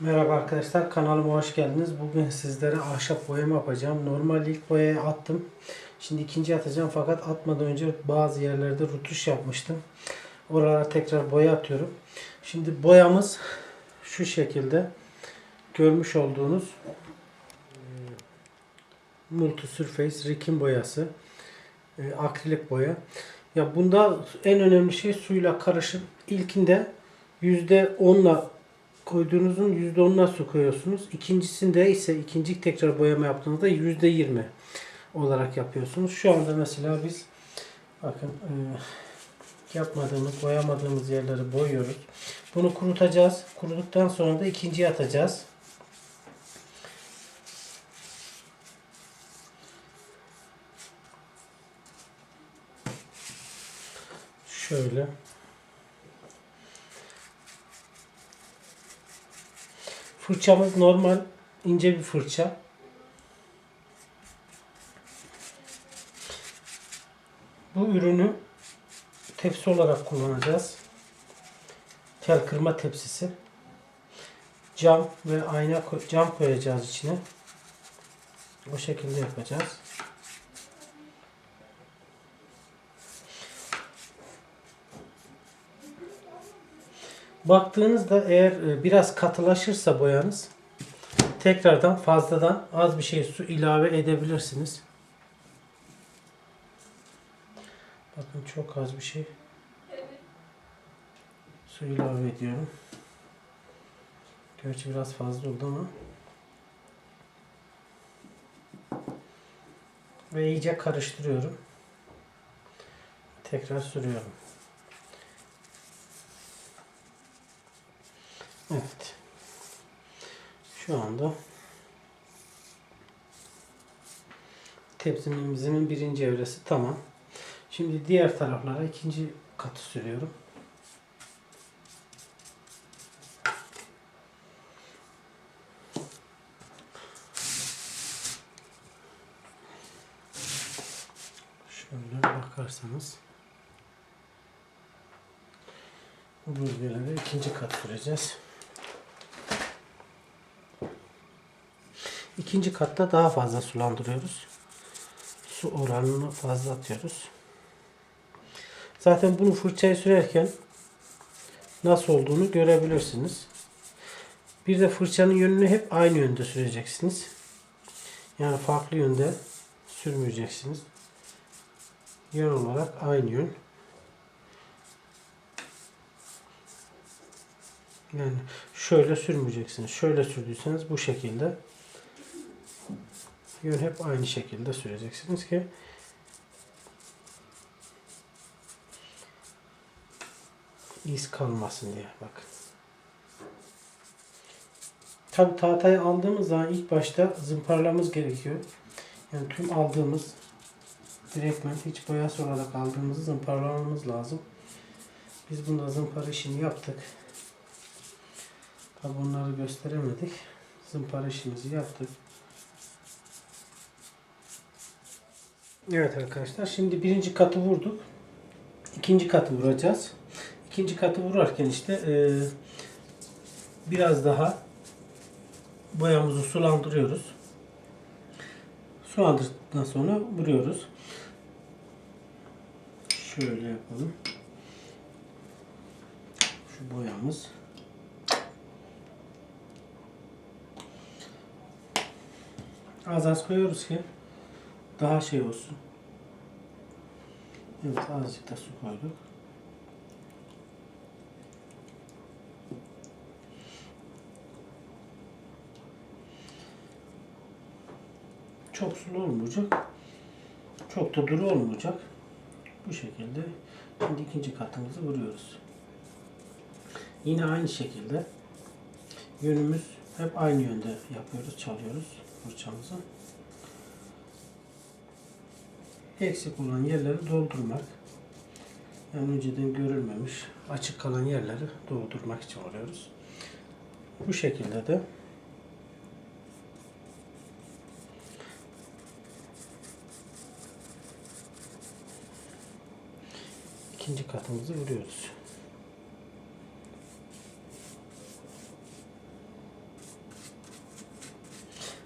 Merhaba arkadaşlar kanalıma hoş geldiniz. Bugün sizlere ahşap boyama yapacağım. Normal ilk boyayı attım. Şimdi ikinci atacağım fakat atmadan önce bazı yerlerde rutuş yapmıştım. Oralara tekrar boya atıyorum. Şimdi boyamız şu şekilde görmüş olduğunuz e, Multi Surface Rikin boyası. E, akrilik boya. Ya bunda en önemli şey suyla karışıp ilkinde %10'la koyduğunuzun %10'una su koyuyorsunuz. İkincisinde ise ikinci tekrar boyama yaptığınızda %20 olarak yapıyorsunuz. Şu anda mesela biz bakın e, yapmadığımız, boyamadığımız yerleri boyuyoruz. Bunu kurutacağız. Kuruduktan sonra da ikinciye atacağız. Şöyle. Fırçamız normal ince bir fırça. Bu ürünü tepsi olarak kullanacağız. Tel kırma tepsisi. Cam ve ayna cam koyacağız içine. O şekilde yapacağız. Baktığınızda eğer e, biraz katılaşırsa boyanız tekrardan fazladan az bir şey su ilave edebilirsiniz. Bakın çok az bir şey su ilave ediyorum. Gerçi biraz fazla oldu ama ve iyice karıştırıyorum. Tekrar sürüyorum. Evet. Şu anda tepsimizin birinci evresi tamam. Şimdi diğer taraflara ikinci katı sürüyorum. Şöyle bakarsanız bu bölgelere ikinci kat süreceğiz. İkinci katta daha fazla sulandırıyoruz. Su oranını fazla atıyoruz. Zaten bunu fırçayı sürerken nasıl olduğunu görebilirsiniz. Bir de fırçanın yönünü hep aynı yönde süreceksiniz. Yani farklı yönde sürmeyeceksiniz. Yön olarak aynı yön. Yani şöyle sürmeyeceksiniz. Şöyle sürdüyseniz bu şekilde. Yön hep aynı şekilde süreceksiniz ki iz kalmasın diye bak. Tabi tahtayı aldığımız zaman ilk başta zımparalamız gerekiyor. Yani tüm aldığımız direktmen hiç boyası olarak aldığımızı zımparalamamız lazım. Biz bunda zımpara işini yaptık. Tabi bunları gösteremedik. Zımpara işimizi yaptık. Evet arkadaşlar şimdi birinci katı vurduk. İkinci katı vuracağız. İkinci katı vurarken işte eee, biraz daha boyamızı sulandırıyoruz. Sulandırdıktan sonra vuruyoruz. Şöyle yapalım. Şu boyamız. Az az koyuyoruz ki daha şey olsun. Evet azıcık da su koyduk. Çok sulu olmayacak. Çok da duru olmayacak. Bu şekilde şimdi ikinci katımızı vuruyoruz. Yine aynı şekilde yönümüz hep aynı yönde yapıyoruz, çalıyoruz fırçamızı eksik olan yerleri doldurmak. Yani önceden görülmemiş açık kalan yerleri doldurmak için oluyoruz. Bu şekilde de ikinci katımızı vuruyoruz.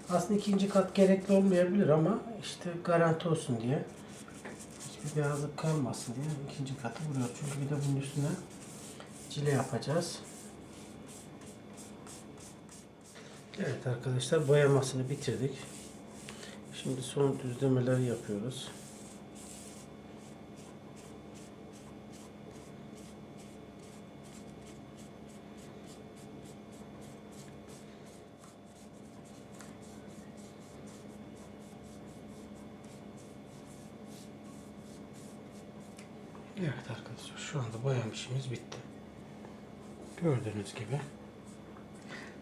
Aslında ikinci kat gerekli olmayabilir ama işte garanti olsun diye beyazlık kalmasın diye ikinci katı vuruyoruz. Çünkü bir de bunun üstüne cile yapacağız. Evet arkadaşlar boyamasını bitirdik. Şimdi son düzlemeleri yapıyoruz. Evet arkadaşlar şu anda boyam işimiz bitti. Gördüğünüz gibi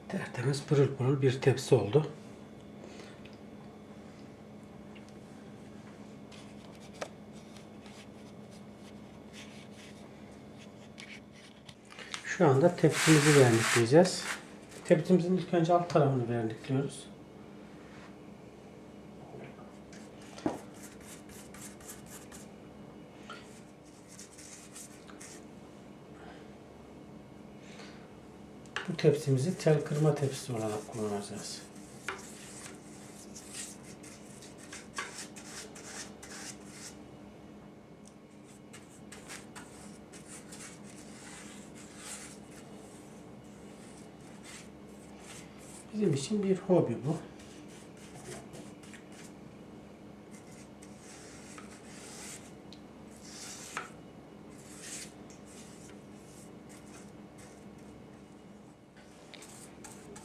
tertemiz pırıl pırıl bir tepsi oldu. Şu anda tepsimizi vernikleyeceğiz. Tepsimizin ilk önce alt tarafını vernikliyoruz. Bu tepsimizi tel kırma tepsisi olarak kullanacağız. Bizim için bir hobi bu.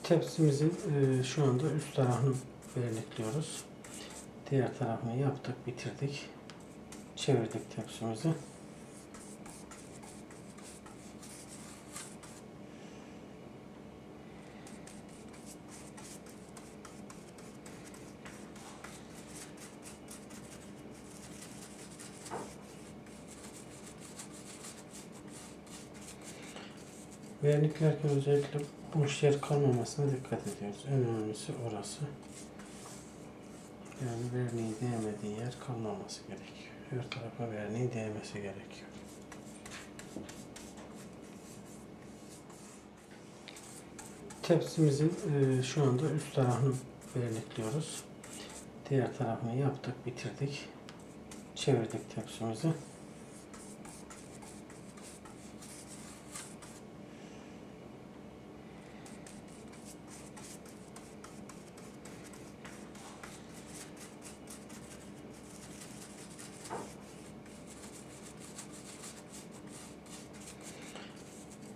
Tepsimizin e, şu anda üst tarafını vernikliyoruz. Diğer tarafını yaptık, bitirdik. Çevirdik tepsimizi. Verniklerken özellikle boş yer kalmamasına dikkat ediyoruz. En önemlisi orası. Yani verniği değmediği yer kalmaması gerekiyor. Her tarafa verniği değmesi gerekiyor. Tepsimizin e, şu anda üst tarafını vernikliyoruz. Diğer tarafını yaptık, bitirdik. Çevirdik tepsimizi.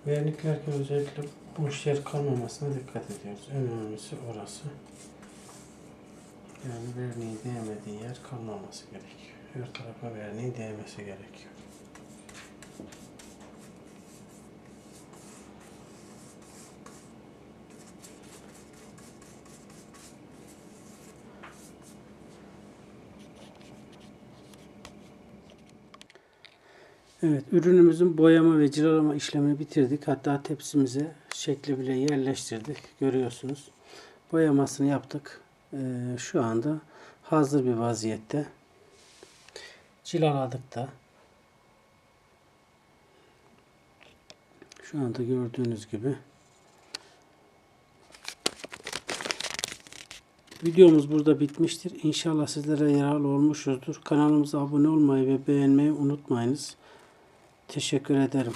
Verniklerken özellikle boş yer kalmamasına dikkat ediyoruz. En önemlisi orası. Yani verniği değmediği yer kalmaması gerekiyor. Her tarafa verniği değmesi gerekiyor. Evet, ürünümüzün boyama ve cilalama işlemini bitirdik. Hatta tepsimize şekli bile yerleştirdik. Görüyorsunuz. Boyamasını yaptık. Ee, şu anda hazır bir vaziyette. Cilaladık da. Şu anda gördüğünüz gibi. Videomuz burada bitmiştir. İnşallah sizlere yararlı olmuşuzdur. Kanalımıza abone olmayı ve beğenmeyi unutmayınız. Teşekkür ederim.